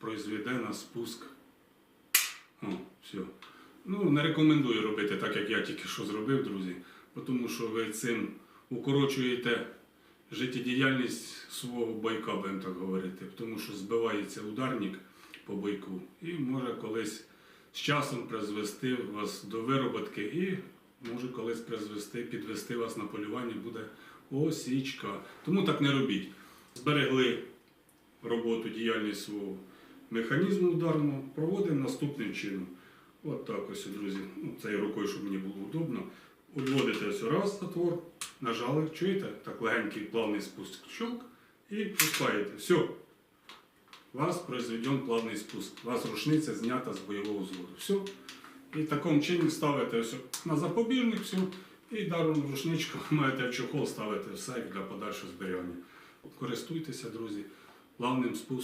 произведе на спуск. О, все. Ну, не рекомендую робити так, як я тільки що зробив, друзі, тому що ви цим укорочуєте життєдіяльність свого бойка, будемо так говорити, тому що збивається ударник по бойку і може колись з часом призвести вас до вироботки і може колись призвести, підвести вас на полювання буде осічка. Тому так не робіть. Зберегли роботу, діяльність свого механізму ударного, проводимо наступним чином. От так ось, друзі. Ну, цією рукою, щоб мені було удобно. Удводите ось раз затвор, нажали, чуєте? Так легенький плавний спуск. Щелк і пускаєте. Все. У вас произведен плавний спуск. У вас рушниця знята з бойового взводу. Все. І таким чином ставите ось на запобіжник, все. І даром рушничку маєте в чохол ставити в сейф для подальшого зберігання. Користуйтеся, друзі, плавним спуском.